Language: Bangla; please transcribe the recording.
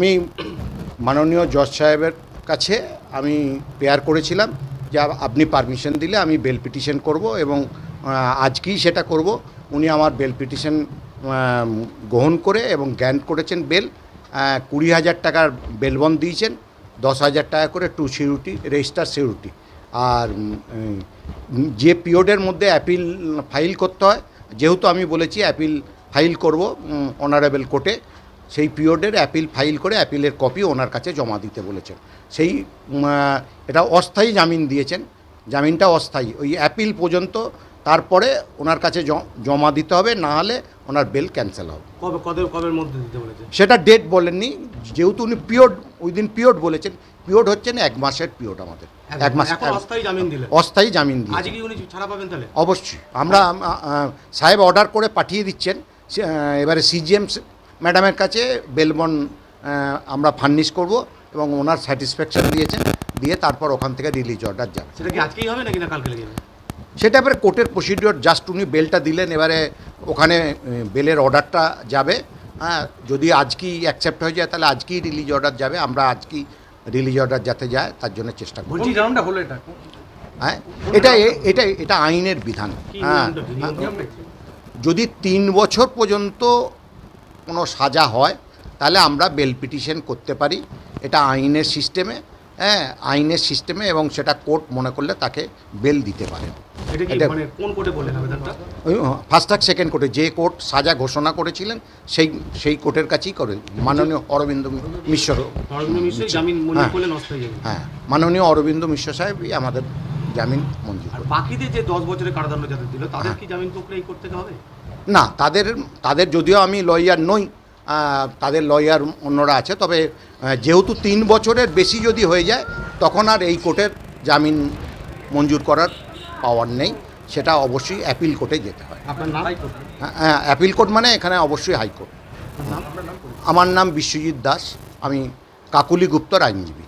আমি মাননীয় জজ সাহেবের কাছে আমি পেয়ার করেছিলাম যে আপনি পারমিশন দিলে আমি বেল পিটিশন করব এবং আজকেই সেটা করব। উনি আমার বেল পিটিশন গ্রহণ করে এবং গ্র্যান্ট করেছেন বেল। কুড়ি হাজার টাকার বেলবন দিয়েছেন, দশ হাজার টাকা করে টু সিউরিটি, রেজিস্টার সিউরিটি। আর যে পিরিয়ডের মধ্যে অ্যাপিল ফাইল করতে হয়, যেহেতু আমি বলেছি অ্যাপিল ফাইল করব অনারেবল কোর্টে সেই পিরিয়ডের অ্যাপিল ফাইল করে অ্যাপিলের কপি ওনার কাছে জমা দিতে বলেছেন। সেই এটা অস্থায়ী জামিন দিয়েছেন। জামিনটা অস্থায়ী। ওই অ্যাপিল পর্যন্ত তারপরে ওনার কাছে জমা দিতে হবে না হলে ওনার বেল ক্যান্সেল হবে। কবে কবে কবের মধ্যে দিতে বলেছে সেটা ডেট বলেননি। যেহেতু উনি পিরিয়ড উইদিন পিরিয়ড বলেছেন পিরিয়ড হচ্ছে না এক মাসের পিরিয়ড আমাদের। এক মাস অস্থায়ী জামিন দিলেন। অস্থায়ী জামিন দিয়ে আজকে উনি ছাড়া পাবেন তাহলে? অবশ্যই। আমরা সাহেব অর্ডার করে পাঠিয়ে দিচ্ছেন। এবারে সিজিএম ম্যাডামের কাছে বেলবন আমরা ফার্নিশ করব এবং ওনার স্যাটিসফ্যাকশন দিয়েছেন দিয়ে তারপর ওখান থেকে রিলিজ অর্ডার যাবে। সেটা কি আজকেই হবে নাকি না কালকে লেগে সেটা এবারে কোর্টের প্রসিডিওর জাস্ট উনি বেলটা দিলেন এবারে ওখানে বেলের অর্ডারটা যাবে। হ্যাঁ যদি আজকেই অ্যাকসেপ্ট হয়ে যায় তাহলে আজকেই রিলিজ অর্ডার যাবে আমরা আজকেই রিলিজ অর্ডার যাতে যায় তার জন্য চেষ্টা করব। হলো এটা? হ্যাঁ এটা এটা এটা আইনের বিধান। হ্যাঁ? হ্যাঁ। যদি তিন বছর পর্যন্ত কোনো সাজা হয় তাহলে আমরা বেল পিটিশন করতে পারি। এটা আইনের সিস্টেমে হ্যাঁ আইনের সিস্টেমে এবং সেটা কোর্ট মনে করলে তাকে বেল দিতে পারে। মানে ফার্স্ট ট্রাক সেকেন্ড কোর্টে যে কোর্ট সাজা ঘোষণা করেছিলেন সেই সেই কোর্টের কাছেই করে। মাননীয় অরবিন্দ মিশ্র। হ্যাঁ। হ্যাঁ মাননীয় অরবিন্দ মিশ্র সাহেবই আমাদের জামিন মঞ্জুর বাকিদের যে দশ বছরের কারাদণ্ড যাদের দিল তাদের হ্যাঁ। কি জামিন প্রক্রিয়া করতে হবে? না তাদের তাদের যদিও আমি লয়ার নই তাদের লয়ার অন্যরা আছে তবে যেহেতু তিন বছরের বেশি যদি হয়ে যায় তখন আর এই কোর্টের জামিন মঞ্জুর করার পাওয়ার নেই সেটা অবশ্যই অ্যাপিল কোর্টে যেতে হয়। হ্যাঁ, হ্যাঁ অ্যাপিল কোর্ট মানে এখানে অবশ্যই হাইকোর্ট আমার নাম বিশ্বজিৎ দাস আমি কাকুলি গুপ্তর আইনজীবী।